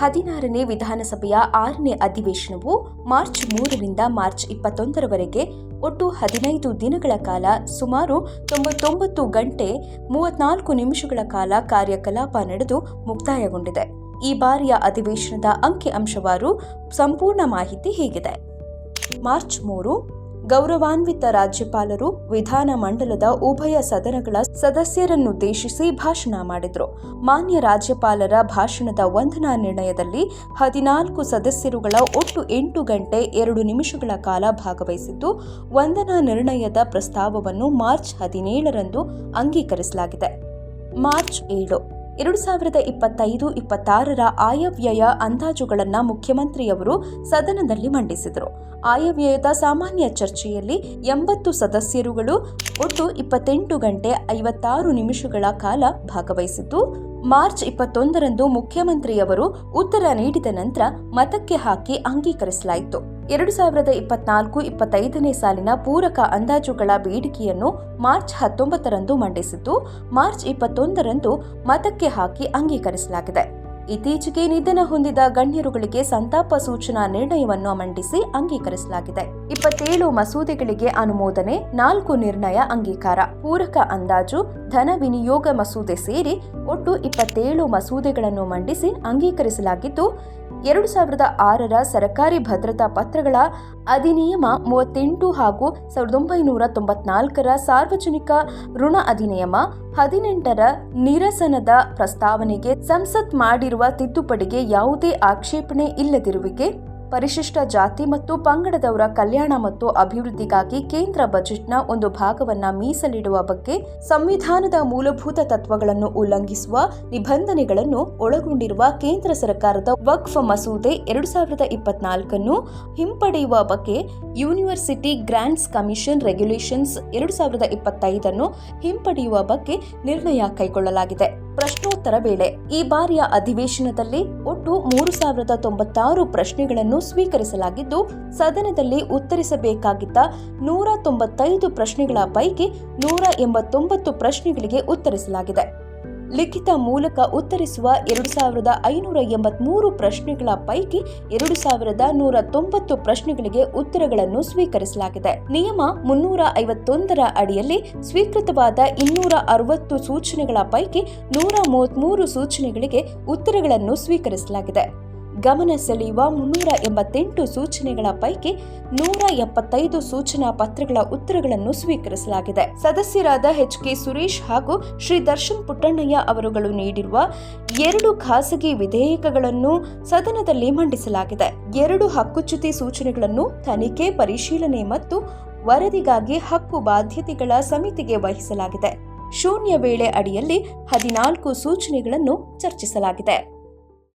ಹದಿನಾರನೇ ವಿಧಾನಸಭೆಯ ಆರನೇ ಅಧಿವೇಶನವು ಮಾರ್ಚ್ ಮೂರರಿಂದ ಮಾರ್ಚ್ ಇಪ್ಪತ್ತೊಂದರವರೆಗೆ ಒಟ್ಟು ಹದಿನೈದು ದಿನಗಳ ಕಾಲ ಸುಮಾರು ತೊಂಬತ್ತೊಂಬತ್ತು ಗಂಟೆ ಮೂವತ್ನಾಲ್ಕು ನಿಮಿಷಗಳ ಕಾಲ ಕಾರ್ಯಕಲಾಪ ನಡೆದು ಮುಕ್ತಾಯಗೊಂಡಿದೆ. ಈ ಬಾರಿಯ ಅಧಿವೇಶನದ ಅಂಕಿ ಅಂಶವಾರು ಸಂಪೂರ್ಣ ಮಾಹಿತಿ ಹೀಗಿದೆ. ಮಾರ್ಚ್ ಮೂರು ಗೌರವಾನ್ವಿತ ರಾಜ್ಯಪಾಲರು ವಿಧಾನ ಮಂಡಲದ ಉಭಯ ಸದನಗಳ ಸದಸ್ಯರನ್ನುದ್ದೇಶಿಸಿ ಭಾಷಣ ಮಾಡಿದರು. ಮಾನ್ಯ ರಾಜ್ಯಪಾಲರ ಭಾಷಣದ ವಂದನಾ ನಿರ್ಣಯದಲ್ಲಿ ಹದಿನಾಲ್ಕು ಸದಸ್ಯರುಗಳ ಒಟ್ಟು ಎಂಟು ಗಂಟೆ ಎರಡು ನಿಮಿಷಗಳ ಕಾಲ ಭಾಗವಹಿಸಿದ್ದು, ವಂದನಾ ನಿರ್ಣಯದ ಪ್ರಸ್ತಾವವನ್ನು ಮಾರ್ಚ್ ಹದಿನೇಳರಂದು ಅಂಗೀಕರಿಸಲಾಗಿದೆ. ಮಾರ್ಚ್ ಏಳು. ಎರಡು ಸಾವಿರದ ಇಪ್ಪತ್ತೈದು, ಇಪ್ಪತ್ತಾರರ ಆಯವ್ಯಯ ಅಂದಾಜುಗಳನ್ನು ಮುಖ್ಯಮಂತ್ರಿಯವರು ಸದನದಲ್ಲಿ ಮಂಡಿಸಿದರು. ಆಯವ್ಯಯದ ಸಾಮಾನ್ಯ ಚರ್ಚೆಯಲ್ಲಿ ಎಂಬತ್ತು ಸದಸ್ಯರುಗಳು ಒಟ್ಟು ಇಪ್ಪತ್ತೆಂಟು ಗಂಟೆ ಐವತ್ತಾರು ನಿಮಿಷಗಳ ಕಾಲ ಭಾಗವಹಿಸಿದ್ದು, ಮಾರ್ಚ್ ಇಪ್ಪತ್ತೊಂದರಂದು ಮುಖ್ಯಮಂತ್ರಿಯವರು ಉತ್ತರ ನೀಡಿದ ನಂತರ ಮತಕ್ಕೆ ಹಾಕಿ ಅಂಗೀಕರಿಸಲಾಯಿತು. ಎರಡು ಸಾವಿರದ ಇಪ್ಪತ್ನಾಲ್ಕು ಇಪ್ಪತ್ತೈದನೇ ಸಾಲಿನ ಪೂರಕ ಅಂದಾಜುಗಳ ಬೇಡಿಕೆಯನ್ನು ಮಾರ್ಚ್ ಹತ್ತೊಂಬತ್ತರಂದು ಮಂಡಿಸಿದ್ದು, ಮಾರ್ಚ್ ಇಪ್ಪತ್ತೊಂದರಂದು ಮತಕ್ಕೆ ಹಾಕಿ ಅಂಗೀಕರಿಸಲಾಗಿದೆ. ಇತ್ತೀಚೆಗೆ ನಿಧನ ಹೊಂದಿದ ಗಣ್ಯರುಗಳಿಗೆ ಸಂತಾಪ ಸೂಚನಾ ನಿರ್ಣಯವನ್ನು ಮಂಡಿಸಿ ಅಂಗೀಕರಿಸಲಾಗಿದೆ. ಇಪ್ಪತ್ತೇಳು ಮಸೂದೆಗಳಿಗೆ ಅನುಮೋದನೆ, ನಾಲ್ಕು ನಿರ್ಣಯ ಅಂಗೀಕಾರ. ಪೂರಕ ಅಂದಾಜು, ಧನ ವಿನಿಯೋಗ ಮಸೂದೆ ಸೇರಿ ಒಟ್ಟು ಇಪ್ಪತ್ತೇಳು ಮಸೂದೆಗಳನ್ನು ಮಂಡಿಸಿ ಅಂಗೀಕರಿಸಲಾಗಿದ್ದು ಎರಡು ಸಾವಿರದ ಆರರ ಸರ್ಕಾರಿ ಭದ್ರತಾ ಪತ್ರಗಳ ಅಧಿನಿಯಮ ಮೂವತ್ತೆಂಟು ಹಾಗೂ ಸಾವಿರದ ಒಂಬೈನೂರ ತೊಂಬತ್ನಾಲ್ಕರ ಸಾರ್ವಜನಿಕ ಋಣ ಅಧಿನಿಯಮ ಹದಿನೆಂಟರ ನಿರಸನದ ಪ್ರಸ್ತಾವನೆಗೆ ಸಂಸತ್ ಮಾಡಿರುವ ತಿದ್ದುಪಡಿಗೆ ಯಾವುದೇ ಆಕ್ಷೇಪಣೆ ಇಲ್ಲದಿರುವಿಕೆ? ಪರಿಶಿಷ್ಟ ಜಾತಿ ಮತ್ತು ಪಂಗಡದವರ ಕಲ್ಯಾಣ ಮತ್ತು ಅಭಿವೃದ್ಧಿಗಾಗಿ ಕೇಂದ್ರ ಬಜೆಟ್ನ ಒಂದು ಭಾಗವನ್ನ ಮೀಸಲಿಡುವ ಬಗ್ಗೆ ಸಂವಿಧಾನದ ಮೂಲಭೂತ ತತ್ವಗಳನ್ನು ಉಲ್ಲಂಘಿಸುವ ನಿಬಂಧನೆಗಳನ್ನು ಒಳಗೊಂಡಿರುವ ಕೇಂದ್ರ ಸರ್ಕಾರದ ವಕ್ಫ್ ಮಸೂದೆ ಎರಡು ಸಾವಿರದ ಇಪ್ಪತ್ನಾಲ್ಕನ್ನು ಹಿಂಪಡೆಯುವ ಬಗ್ಗೆ ಯೂನಿವರ್ಸಿಟಿ ಗ್ರಾಂಟ್ಸ್ ಕಮಿಷನ್ ರೆಗ್ಯುಲೇಷನ್ಸ್ ಎರಡು ಸಾವಿರದ ಇಪ್ಪತ್ತೈದನ್ನು ಹಿಂಪಡೆಯುವ ಬಗ್ಗೆ ನಿರ್ಣಯ ಕೈಗೊಳ್ಳಲಾಗಿದೆ. ಪ್ರಶ್ನೋತ್ತರ ವೇಳೆ ಈ ಬಾರಿಯ ಅಧಿವೇಶನದಲ್ಲಿ ಒಟ್ಟು ಮೂರು ಸಾವಿರದ ತೊಂಬತ್ತಾರು ಪ್ರಶ್ನೆಗಳನ್ನು ಸ್ವೀಕರಿಸಲಾಗಿದ್ದು, ಸದನದಲ್ಲಿ ಉತ್ತರಿಸಬೇಕಾಗಿದ್ದ ನೂರ ತೊಂಬತ್ತೈದು ಪ್ರಶ್ನೆಗಳ ಪೈಕಿ ನೂರ ಎಂಬತ್ತೊಂಬತ್ತು ಪ್ರಶ್ನೆಗಳಿಗೆ ಉತ್ತರಿಸಲಾಗಿದೆ. ಲಿಖಿತ ಮೂಲಕ ಉತ್ತರಿಸುವ ಎರಡು ಸಾವಿರದ ಐನೂರ ಎಂಬತ್ಮೂರು ಪ್ರಶ್ನೆಗಳ ಪೈಕಿ ಎರಡು ಸಾವಿರದ ನೂರ ತೊಂಬತ್ತು ಪ್ರಶ್ನೆಗಳಿಗೆ ಉತ್ತರಗಳನ್ನು ಸ್ವೀಕರಿಸಲಾಗಿದೆ. ನಿಯಮ ಮುನ್ನೂರ ಐವತ್ತೊಂದರ ಅಡಿಯಲ್ಲಿ ಸ್ವೀಕೃತವಾದ ಇನ್ನೂರ ಅರವತ್ತು ಸೂಚನೆಗಳ ಪೈಕಿ ನೂರ ಮೂವತ್ಮೂರು ಸೂಚನೆಗಳಿಗೆ ಉತ್ತರಗಳನ್ನು ಸ್ವೀಕರಿಸಲಾಗಿದೆ. ಗಮನ ಸೆಳೆಯುವ ಮುನ್ನೂರ ಎಂಬತ್ತೆಂಟು ಸೂಚನೆಗಳ ಪೈಕಿ ನೂರ ಎಪ್ಪತ್ತೈದು ಸೂಚನಾ ಪತ್ರಗಳ ಉತ್ತರಗಳನ್ನು ಸ್ವೀಕರಿಸಲಾಗಿದೆ. ಸದಸ್ಯರಾದ ಎಚ್ ಕೆ ಸುರೇಶ್ ಹಾಗೂ ಶ್ರೀ ದರ್ಶನ್ ಪುಟ್ಟಣ್ಣಯ್ಯ ಅವರುಗಳು ನೀಡಿರುವ ಎರಡು ಖಾಸಗಿ ವಿಧೇಯಕಗಳನ್ನು ಸದನದಲ್ಲಿ ಮಂಡಿಸಲಾಗಿದೆ. ಎರಡು ಹಕ್ಕುಚ್ಯುತಿ ಸೂಚನೆಗಳನ್ನು ತನಿಖೆ, ಪರಿಶೀಲನೆ ಮತ್ತು ವರದಿಗಾಗಿ ಹಕ್ಕು ಬಾಧ್ಯತೆಗಳ ಸಮಿತಿಗೆ ವಹಿಸಲಾಗಿದೆ. ಶೂನ್ಯ ವೇಳೆ ಅಡಿಯಲ್ಲಿ ಹದಿನಾಲ್ಕು ಸೂಚನೆಗಳನ್ನು ಚರ್ಚಿಸಲಾಗಿದೆ.